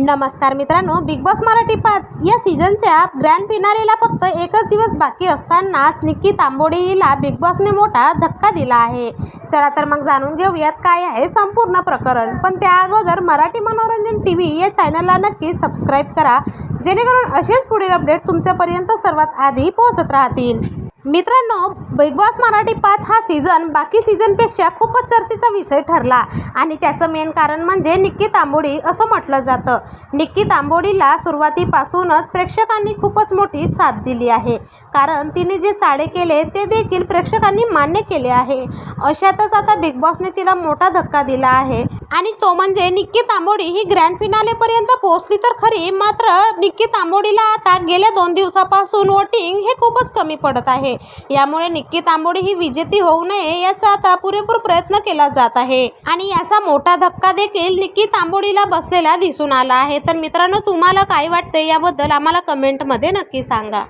नमस्कार मित्रांनो big boss Marathi पाच या सीझनच्या ग्रँड फिनालेला फक्त एकच दिवस बाकी असतानाच निक्की तांबोडे हिला बिग बॉसने मोठा धक्का दिला आहे. चला तर मग जाणून घेऊयात काय आहे संपूर्ण प्रकरण. पण त्या अगोदर मराठी मनोरंजन टी व्ही या चॅनलला नक्की सबस्क्राईब करा जेणेकरून असेच पुढील अपडेट तुमच्यापर्यंत सर्वात आधी पोहोचत राहतील. मित्रांनो बिग बॉस मराठी पाच हा सीझन बाकी सीझनपेक्षा खूपच चर्चेचा विषय ठरला. आणि त्याचं मेन कारण म्हणजे निक्की तांबोडी असं म्हटलं जातं. निक्की तांबोडीला सुरुवातीपासूनच प्रेक्षकांनी खूपच मोठी साथ दिली आहे. कारण तिने जे चाळे केले ते देखील प्रेक्षकांनी मान्य केले आहे. अशातच आता बिग बॉसने तिला मोठा धक्का दिला आहे. आणि तो म्हणजे निक्की तांबोडी ही ग्रँड फिनालेपर्यंत पोहोचली तर खरी मात्र निक्की तांबोडीला आता गेल्या दोन दिवसापासून वोटिंग हे खूपच कमी पडत आहे. आहे. यामुळे निक्की तांबोडी ही विजेती होऊ नये याचा आता पुरेपूर प्रयत्न केला जात आहे. आणि याचा मोठा धक्का देखील निक्की तांबोडीला बसलेला दिसून आला आहे. तर मित्रांनो तुम्हाला काय वाटते याबद्दल आम्हाला कमेंटमध्ये नक्की सांगा.